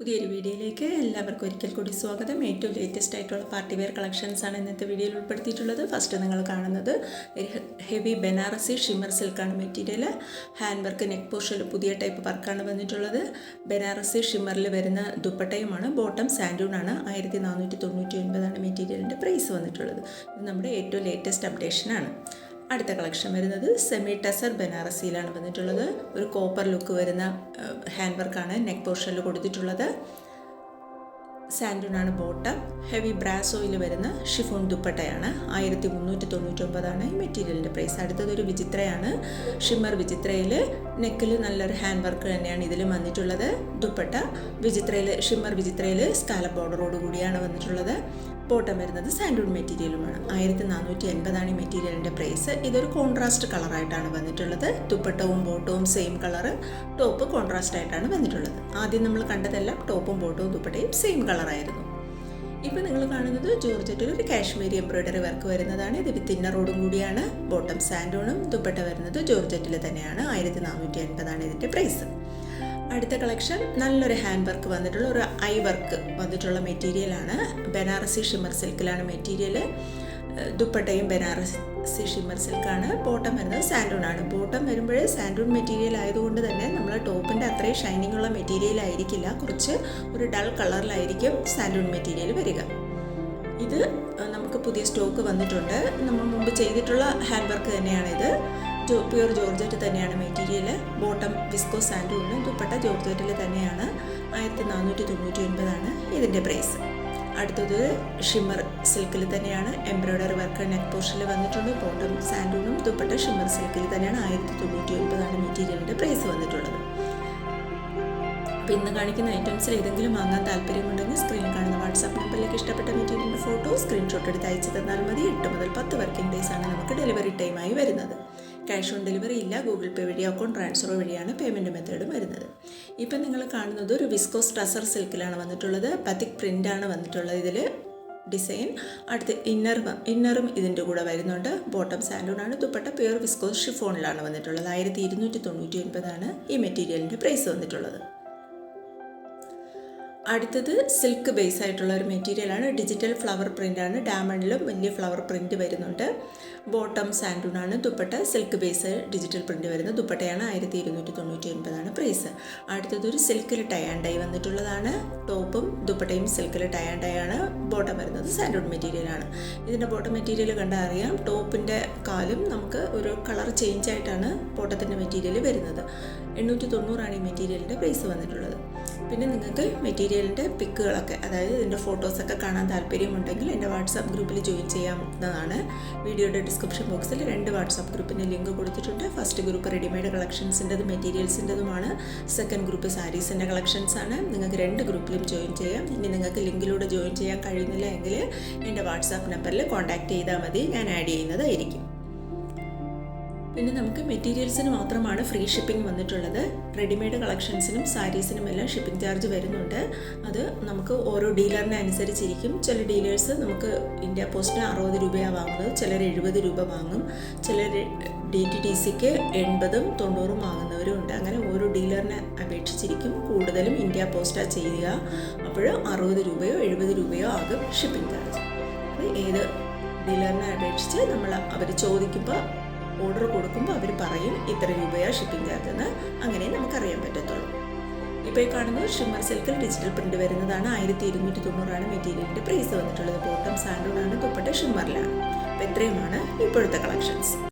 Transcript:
പുതിയൊരു വീഡിയോയിലേക്ക് എല്ലാവർക്കും ഒരിക്കൽ കൂടി സ്വാഗതം. ഏറ്റവും ലേറ്റസ്റ്റ് ആയിട്ടുള്ള പാർട്ടി വെയർ കളക്ഷൻസാണ് ഇന്നത്തെ വീഡിയോയിൽ ഉൾപ്പെടുത്തിയിട്ടുള്ളത്. ഫസ്റ്റ് നിങ്ങൾ കാണുന്നത് ഹെവി ബനാറസി ഷിമ്മർ സിൽക്കാണ് മെറ്റീരിയൽ ഹാൻഡ് വർക്ക് നെക്ക് പോർഷനിൽ പുതിയ ടൈപ്പ് വർക്കാണ് വന്നിട്ടുള്ളത്. ബനാറസി ഷിമ്മറിൽ വരുന്ന ദുപ്പട്ടയുമാണ്. ബോട്ടം സാൻഡൂൺ ആണ്. ആയിരത്തി നാനൂറ്റി തൊണ്ണൂറ്റി ഒൻപതാണ് മെറ്റീരിയലിന്റെ പ്രൈസ് വന്നിട്ടുള്ളത്. ഇത് നമ്മുടെ ഏറ്റവും ലേറ്റസ്റ്റ് അപ്ഡേഷനാണ് അടുത്ത കളക്ഷൻ വരുന്നത് സെമി ടെസർ ബനാറസിയിലാണ് വന്നിട്ടുള്ളത്. ഒരു കോപ്പർ ലുക്ക് വരുന്ന ഹാൻഡ് വർക്കാണ് നെക്ക് പോർഷനിൽ കൊടുത്തിട്ടുള്ളത്. സാൻഡൂൺ ആണ് ബോട്ടം. ഹെവി ബ്രാസ് ഓയിൽ വരുന്ന ഷിഫോൺ ദുപ്പട്ടയാണ്. ആയിരത്തി മുന്നൂറ്റി തൊണ്ണൂറ്റൊമ്പതാണ് ഈ മെറ്റീരിയലിന്റെ പ്രൈസ്. അടുത്തതൊരു വിചിത്രയാണ്. ഷിമ്മർ വിചിത്രയിൽ നെക്കിൽ നല്ലൊരു ഹാൻഡ് വർക്ക് തന്നെയാണ് ഇതിൽ വന്നിട്ടുള്ളത്. ദുപ്പട്ട വിചിത്രയിൽ ഷിമ്മർ വിചിത്രയിൽ സ്കാലപ്പ് ബോർഡറോട് കൂടിയാണ് വന്നിട്ടുള്ളത്. ബോട്ടം വരുന്നത് സാൻഡൂൺ മെറ്റീരിയലുമാണ്. ആയിരത്തി നാനൂറ്റി എൺപതാണ് ഈ മെറ്റീരിയലിന്റെ പ്രൈസ്. ഇതൊരു കോൺട്രാസ്റ്റ് കളറായിട്ടാണ് വന്നിട്ടുള്ളത്. ദുപ്പട്ടവും ബോട്ടവും സെയിം കളർ ടോപ്പ് കോൺട്രാസ്റ്റ് ആയിട്ടാണ് വന്നിട്ടുള്ളത്. ആദ്യം നമ്മൾ കണ്ടതെല്ലാം ടോപ്പും ബോട്ടവും ദുപ്പട്ടയും സെയിം കളറായിരുന്നു. ഇപ്പോൾ നിങ്ങൾ കാണുന്നത് ജോർജറ്റിൽ ഒരു കാശ്മീരി എംബ്രോയിഡറി വർക്ക് വരുന്നതാണ്. ഇത് വിത്ത് ഇന്നറോടും കൂടിയാണ്. ബോട്ടം സാൻഡോണും ദുപ്പട്ട വരുന്നത് ജോർജറ്റിൽ തന്നെയാണ്. ആയിരത്തി നാനൂറ്റി എൺപതാണ് ഇതിന്റെ പ്രൈസ് അടുത്ത കളക്ഷൻ നല്ലൊരു ഹാൻഡ് വർക്ക് വന്നിട്ടുള്ള ഒരു ഐ വർക്ക് വന്നിട്ടുള്ള മെറ്റീരിയലാണ് ബനാറസി ഷിമർ സിൽക്കിലാണ് മെറ്റീരിയൽ ദുപ്പട്ടയും ബനാറസി ഷിമ്മർ സിൽക്കാണ് ബോട്ടം വരുന്നത് സാൻഡൂൺ ആണ് ബോട്ടം വരുമ്പോഴേ സാൻഡൂൺ മെറ്റീരിയൽ ആയതുകൊണ്ട് തന്നെ നമ്മൾ ടോപ്പിന്റെ അത്രയും ഷൈനിങ് ഉള്ള മെറ്റീരിയൽ ആയിരിക്കില്ല. കുറച്ച് ഒരു ഡൾ കളറിലായിരിക്കും സാൻഡൂൺ മെറ്റീരിയൽ വരിക. ഇത് നമുക്ക് പുതിയ സ്റ്റോക്ക് വന്നിട്ടുണ്ട്. നമ്മൾ മുമ്പ് ചെയ്തിട്ടുള്ള ഹാൻഡ് വർക്ക് തന്നെയാണിത് പ്യുവർ ജോർജറ്റ് തന്നെയാണ് മെറ്റീരിയൽ. ബോട്ടം വിസ്കോ സാൻഡൂണിന് ദുപ്പട്ട ജോർജറ്റിൽ തന്നെയാണ്. ആയിരത്തി നാനൂറ്റി തൊണ്ണൂറ്റി ഒൻപതാണ് ഇതിന്റെ പ്രൈസ്. അടുത്തത് ഷിമ്മർ സിൽക്കിൽ തന്നെയാണ് എംബ്രോയ്ഡറി വർക്ക് നെക്ക് പോർഷനിൽ വന്നിട്ടുണ്ട്. ബോട്ടം സാൻഡൂണും ദുപ്പട്ട ഷിമ്മർ സിൽക്കിൽ തന്നെയാണ് ആയിരത്തി തൊണ്ണൂറ്റി ഒൻപതാണ് മെറ്റീരിയലിന്റെ പ്രൈസ് വന്നിട്ടുള്ളത്. അപ്പോൾ ഇന്ന് കാണിക്കുന്ന ഐറ്റംസിൽ ഏതെങ്കിലും വാങ്ങാൻ താല്പര്യമുണ്ടെങ്കിൽ സ്ക്രീനിൽ കാണുന്ന വാട്സാപ്പ് നമ്പറിലേക്ക് ഇഷ്ടപ്പെട്ട മെറ്റീരിയലിന്റെ ഫോട്ടോ സ്ക്രീൻഷോട്ട് എടുത്ത് അയച്ചു തന്നാൽ മതി. എട്ട് മുതൽ പത്ത് വർക്കിംഗ് ഡേയ്സ് ആണ് നമുക്ക് ഡെലിവറി ടൈമായി വരുന്നത്. ക്യാഷ് ഓൺ ഡെലിവറി ഇല്ല. ഗൂഗിൾ പേ വഴി അക്കൗണ്ട് ട്രാൻസ്ഫർ വഴിയാണ് പേയ്മെന്റ് മെത്തേഡും വരുന്നത്. ഇപ്പം നിങ്ങൾ കാണുന്നത് ഒരു വിസ്കോസ് ടസർ സിൽക്കിലാണ് വന്നിട്ടുള്ളത്. പത്തിക് പ്രിന്റാണ് വന്നിട്ടുള്ളത് ഇതിൽ. ഡിസൈൻ. അടുത്ത് ഇന്നർ ഇന്നറും ഇതിന്റെ കൂടെ വരുന്നുണ്ട്. ബോട്ടം സാൻഡൂണാണ് ദുപ്പട്ട പ്യുവർ വിസ്കോസ് ഷിഫോണിലാണ് വന്നിട്ടുള്ളത്. ആയിരത്തി ഇരുന്നൂറ്റി തൊണ്ണൂറ്റി ഒൻപതാണ് ഈ മെറ്റീരിയലിന്റെ പ്രൈസ് വന്നിട്ടുള്ളത്. അടുത്തത് സിൽക്ക് ബേസ് ആയിട്ടുള്ള ഒരു മെറ്റീരിയലാണ് ഡിജിറ്റൽ ഫ്ലവർ പ്രിന്റാണ് ഡാമണ്ടിലും വലിയ ഫ്ലവർ പ്രിന്റ് വരുന്നുണ്ട്. Bottom സാൻഡൂണാണ് dupatta silk base digital print വരുന്നത് ദുപ്പട്ടയാണ്. ആയിരത്തി ഇരുന്നൂറ്റി തൊണ്ണൂറ്റി ഒൻപതാണ് പ്രൈസ് അടുത്തത് ഒരു സിൽക്കിൽ ടൈ ആൻഡ് ഡൈ വന്നിട്ടുള്ളതാണ്. ടോപ്പും ദുപ്പട്ടയും സിൽക്കിൽ ടൈ ആൻഡ് ഡൈ ആണ്. ബോട്ടം വരുന്നത് സാൻഡൂൺ മെറ്റീരിയലാണ് ഇതിന്റെ ബോട്ടം മെറ്റീരിയൽ കണ്ടാൽ അറിയാം. ടോപ്പിന്റെ കാലും നമുക്ക് ഒരു കളർ ചേഞ്ച് ആയിട്ടാണ് ബോട്ടത്തിന്റെ മെറ്റീരിയൽ വരുന്നത്. എണ്ണൂറ്റി തൊണ്ണൂറാണ് ഈ മെറ്റീരിയലിന്റെ പ്രൈസ് വന്നിട്ടുള്ളത്. പിന്നെ നിങ്ങൾക്ക് മെറ്റീരിയലിന്റെ പിക്കുകളൊക്കെ അതായത് ഇതിന്റെ ഫോട്ടോസൊക്കെ കാണാൻ താല്പര്യമുണ്ടെങ്കിൽ എന്റെ വാട്സാപ്പ് ഗ്രൂപ്പിൽ ജോയിൻ ചെയ്യാവുന്നതാണ്. വീഡിയോയുടെ ഡിസ്ക്രിപ്ഷൻ ബോക്സിൽ രണ്ട് വാട്സാപ്പ് ഗ്രൂപ്പിന്റെ ലിങ്ക് കൊടുത്തിട്ടുണ്ട്. ഫസ്റ്റ് ഗ്രൂപ്പ് റെഡിമെയ്ഡ് കളക്ഷൻസിന്റെതും മെറ്റീരിയൽസിന്റെതുമാണ്. സെക്കൻഡ് ഗ്രൂപ്പ് സാരീസിന്റെ കളക്ഷൻസാണ്. നിങ്ങൾക്ക് രണ്ട് ഗ്രൂപ്പിലും ജോയിൻ ചെയ്യാം. ഇനി നിങ്ങൾക്ക് ലിങ്കിലൂടെ ജോയിൻ ചെയ്യാൻ കഴിയുന്നില്ല എങ്കിൽ എന്റെ വാട്സാപ്പ് നമ്പറിൽ കോൺടാക്റ്റ് ചെയ്താൽ മതി. ഞാൻ ആഡ് ചെയ്യുന്നതായിരിക്കും പിന്നെ നമുക്ക് മെറ്റീരിയൽസിന് മാത്രമാണ് ഫ്രീ ഷിപ്പിംഗ് വന്നിട്ടുള്ളത്. റെഡിമെയ്ഡ് കളക്ഷൻസിനും സാരീസിനും എല്ലാം ഷിപ്പിംഗ് ചാർജ് വരുന്നുണ്ട്. അത് നമുക്ക് ഓരോ ഡീലറിനെ അനുസരിച്ചിരിക്കും. ചില ഡീലേഴ്സ് നമുക്ക് ഇന്ത്യ പോസ്റ്റിന് അറുപത് രൂപയാണ് വാങ്ങുന്നത്. ചിലർ എഴുപത് രൂപ വാങ്ങും. ചിലർ ഡി ടി ടി സിക്ക് എൺപതും തൊണ്ണൂറും വാങ്ങുന്നവരും ഉണ്ട്. അങ്ങനെ ഓരോ ഡീലറിനെ അപേക്ഷിച്ചിരിക്കും. കൂടുതലും ഇന്ത്യ പോസ്റ്റാണ് ചെയ്യുക. അപ്പോൾ അറുപത് രൂപയോ എഴുപത് രൂപയോ ആകും ഷിപ്പിംഗ് ചാർജ്. ഏത് ഡീലറിനെ അപേക്ഷിച്ച് നമ്മൾ അവർ ചോദിക്കുമ്പോൾ ഓർഡർ കൊടുക്കുമ്പോൾ അവർ പറയും ഇത്ര രൂപയാണ് ഷിപ്പിംഗ് ചാർജ് എന്ന് അങ്ങനെ നമുക്കറിയാൻ പറ്റത്തുള്ളൂ. ഇപ്പോൾ ഈ കാണുന്നത് ഷിമ്മർ സിൽക്കിൽ ഡിജിറ്റൽ പ്രിന്റ് വരുന്നതാണ് ആയിരത്തി ഇരുന്നൂറ്റി തൊണ്ണൂറാണ് മെറ്റീരിയലിന്റെ പ്രൈസ് വന്നിട്ടുള്ളത്. ബോട്ടം സാൻഡോണാണ് ദുപ്പട്ട ഷിമ്മറിലാണ് അപ്പോൾ ഇത്രയുമാണ് ഇപ്പോഴത്തെ കളക്ഷൻസ്